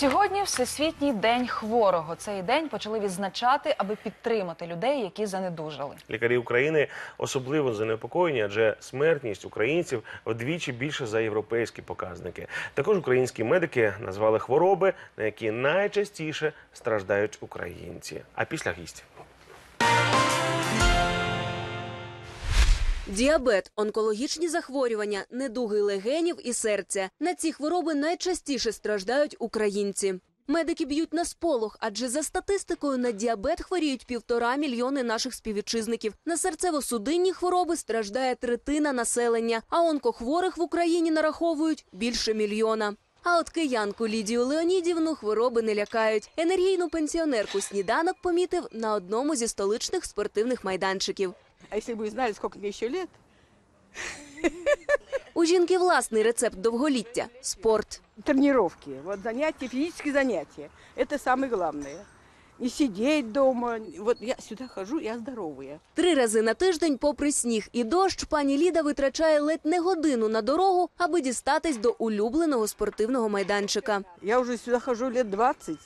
Сьогодні Всесвітній день хворого. Цей день почали відзначати, аби підтримати людей, які занедужали. Лікарі України особливо занепокоєні, адже смертність українців вдвічі більше за європейські показники. Також українські медики назвали хвороби, на які найчастіше страждають українці. А після гістів. Діабет, онкологічні захворювання, недуги легенів і серця. На ці хвороби найчастіше страждають українці. Медики б'ють на сполох, адже за статистикою на діабет хворіють півтора мільйони наших співвітчизників. На серцево-судинні хвороби страждає третина населення, а онкохворих в Україні нараховують більше мільйона. А от киянку Лідію Леонідівну хвороби не лякають. Енергійну пенсіонерку сніданок помітив на одному зі столичних спортивних майданчиків. А если бы вы знали, сколько мне еще лет, У жінки власний рецепт довголіття спорт. тренировки, вот занятия, физические занятия, это самое главное. Не сидеть дома. Вот я сюда хожу, я здоровая. Три рази на тиждень, попри сніг і дощ, пані Ліда витрачає ледь не годину на дорогу, аби дістатись до улюбленого спортивного майданчика. Я уже сюда хожу лет 20.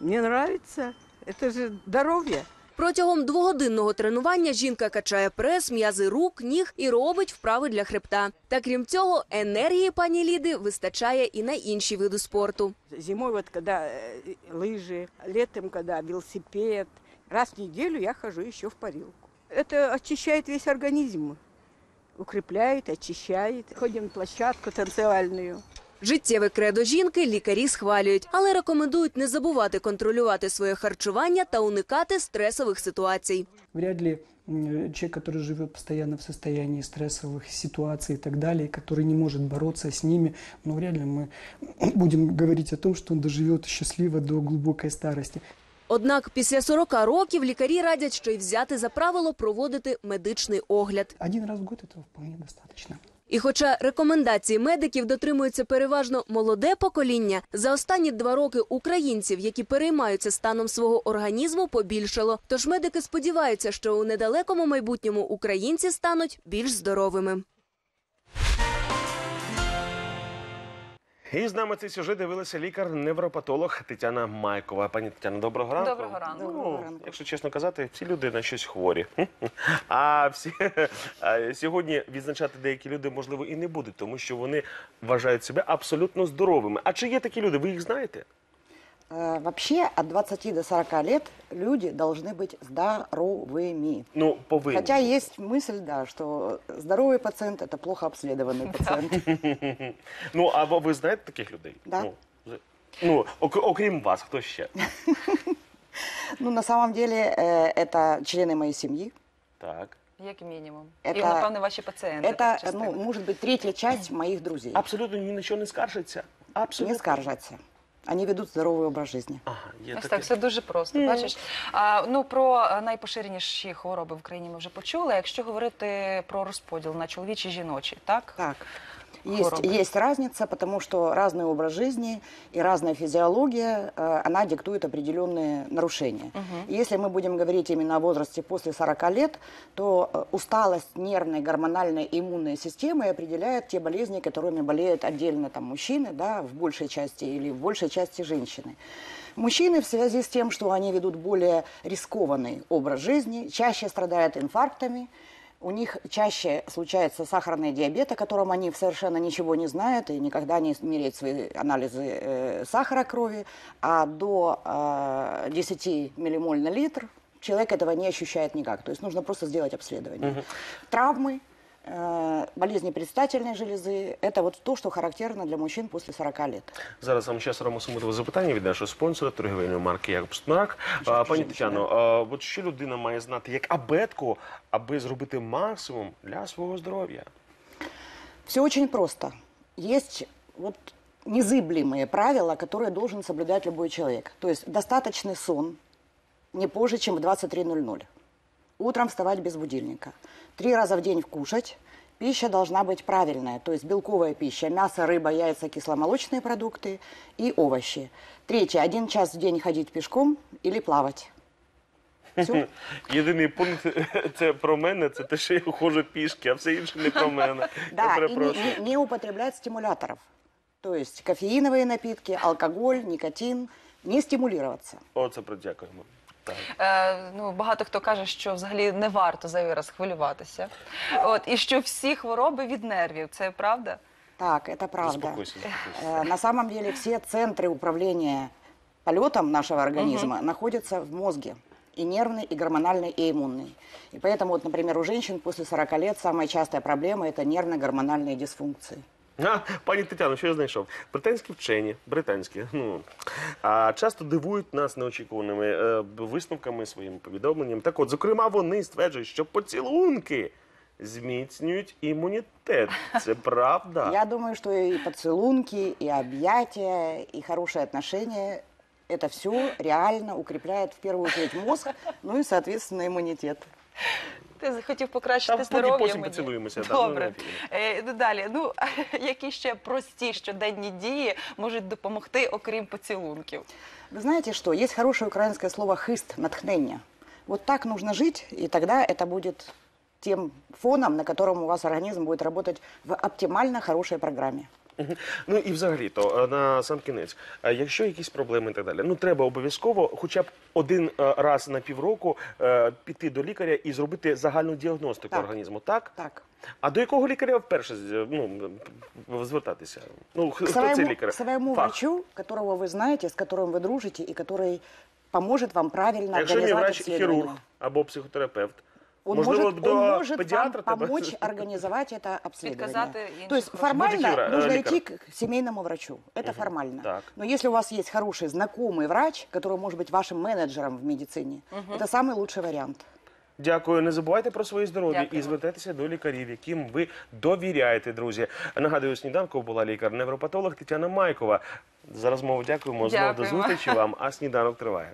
Мне нравится. Это же здоровье. Протягом двогодинного тренування жінка качає прес, м'язи рук, ніг і робить вправи для хребта. Та крім цього, енергії пані Ліди вистачає і на інші види спорту. Зимой вот когда э, лыжи, летом когда велосипед. Раз в неделю я хожу еще в парилку. Это очищает весь организм. Укрепляет, очищает. Ходим на площадку танцевальную. Життєве кредо жінки лікарі схвалюють, але рекомендують не забувати контролювати своє харчування та уникати стресових ситуацій. Вряд ли м, человек, который живет постоянно в состоянии стрессовых ситуаций и так далее, который не может бороться с ними, но вряд ли мы будем говорить о том, что он доживет счастливо до глубокой старости. Однак після 40 років лікарі радять ще й взяти за правило проводити медичний огляд. Один раз в год этого вполне достаточно. І хоча рекомендації медиків дотримується переважно молоде покоління, за останні два роки українців, які переймаються станом свого організму, побільшало. Тож медики сподіваються, що у недалекому майбутньому українці стануть більш здоровими. І з нами цей сюжет дивилася лікар-невропатолог Тетяна Майкова. Пані Тетяна, доброго ранку. Доброго ранку. Ну, якщо чесно казати, всі люди на щось хворі. А всі а сьогодні відзначати деякі люди можливо і не будуть, тому що вони вважають себе абсолютно здоровими. А чи є такі люди? Ви їх знаєте? Э, Вообще от 20 до 40 лет люди должны быть здоровыми. Ну, повинні. Хотя есть мысль, да, что здоровый пациент – это плохо обследованный пациент. Ну, а ви ви знаєте таких людей? Да. Ну, з- ну ок- окрім вас, хто ще? Ну, на самом деле, э, это члены моей семьи. Так. Як мінімум. Это- І, напевне, ваші пацієнти. Это, теж частина. ну, может быть, третья часть моих друзей. Абсолютно ні на що не скаржаться. Абсолютно. Не скаржатся. Они ведуть здоровый образ жизни. Ага, є Ось таке. так, все дуже просто. Бачиш, а, ну про найпоширеніші хвороби в країні ми вже почули. Якщо говорити про розподіл на чоловічі і жіночі, так? Так. Есть, есть разница, потому что разный образ жизни и разная физиология, э, она диктует определенные нарушения. И Если мы будем говорить именно о возрасте после 40 лет, то э, усталость нервной, гормональной, иммунной системы определяет те болезни, которыми болеют отдельно там, мужчины, да, в большей части или в большей части женщины. Мужчины в связи с тем, что они ведут более рискованный образ жизни, чаще страдают инфарктами, у них чаще случается сахарный диабет, о котором они совершенно ничего не знают и никогда не меряют свои анализы э, сахара крови, а до э, 10 миллимоль на литр человек этого не ощущает никак. То есть нужно просто сделать обследование. Травмы, э, болезни предстательной железы – это вот то, что характерно для мужчин после 40 лет. Зараз вам час ромосумутове запитання від нашого спонсора торгівельної марки Якоб Смирак. А, Пані Тетяно, а, от що людина має знати як абетку, аби зробити максимум для свого здоров'я? Все очень просто. Есть вот незыблемые правила, которые должен соблюдать любой человек. То есть достаточный сон не позже, чем в 23.00. Утром вставать без будильника. Три раза в день кушать. Пища должна быть правильная, то есть белковая пища, мясо, рыба, яйца, кисломолочные продукты и овощи. Третье, один час в день ходить пешком или плавать. Все. Єдиний пункт це про мене, це те, що я ходжу пішки, а все інше не про мене. Я Да, и не, перепрошую. не- не употреблять стимуляторов. то есть кофеиновые напитки, алкоголь, никотин, не стимулироваться. Оце подякуємо. Так. Е, ну, багато хто каже, що взагалі не варто зайвий раз хвилюватися. От, і що всі хвороби від нервів. Це правда? Так, это правда. Заспокойся, заспокойся. Э, На самом деле все центры управления полетом нашего организма находятся в мозге. И нервный, и гормональный, и иммунный. И поэтому, вот, например, у женщин после 40 лет самая частая проблема – это нервно-гормональные дисфункции. А, пані Тетяно, що я знайшов? Британські вчені, британські, ну а часто дивують нас неочікуваними е, висновками своїм повідомленням. Так от, зокрема, вони стверджують, що поцілунки зміцнюють імунітет. Це правда. Я думаю, что и поцелунки, и объятия, и хорошие отношения – это все реально укрепляет в первую очередь мозг, ну и, соответственно, иммунитет. Ти хотів покращити Там здоров'я потім мені? поцілуємося, да, Добре. ну, Е, ну, далі. Ну, які ще прості щоденні дії можуть допомогти, окрім поцілунків? Вы знаете что? Есть хорошее украинское слово «хист» – «натхнення». Вот так нужно жить, и тогда это будет тем фоном, на котором у вас организм будет работать в оптимально хорошей программе. Мгм. Ну і взагалі, то е, на сам кінець, е, якщо якісь проблеми і так далі, ну треба обов'язково, хоча б один е, раз на півроку е, піти до лікаря і зробити загальну діагностику Так. організму. Так? Так. А до якого лікаря вперше з- ну, звертатися? Ну х- К хто своему, цей лікар? к своему Фах. врачу, которого вы знаете, с которым вы дружите, и который поможет вам правильно Якщо не организовать врач, обследование. хірург або психотерапевт. Он Можливо, может, до он может педіатра вам треба- помочь организовать это обследование. Підказати інших То есть врачів. формально Будете, Юра, э, нужно лекарь? идти к к семейному врачу. Это формально. так. Но если у вас есть хороший знакомый врач, который может быть вашим менеджером в медицине, это самый лучший вариант. Дякую. Не забувайте про своє здоров'я Дякуємо. і звертайтеся до лікарів, яким ви довіряєте, друзі. Нагадую, сніданку була лікар-невропатолог Тетяна Майкова. За розмову дякуємо. Знову до Дякуємо. зустрічі вам, а сніданок триває.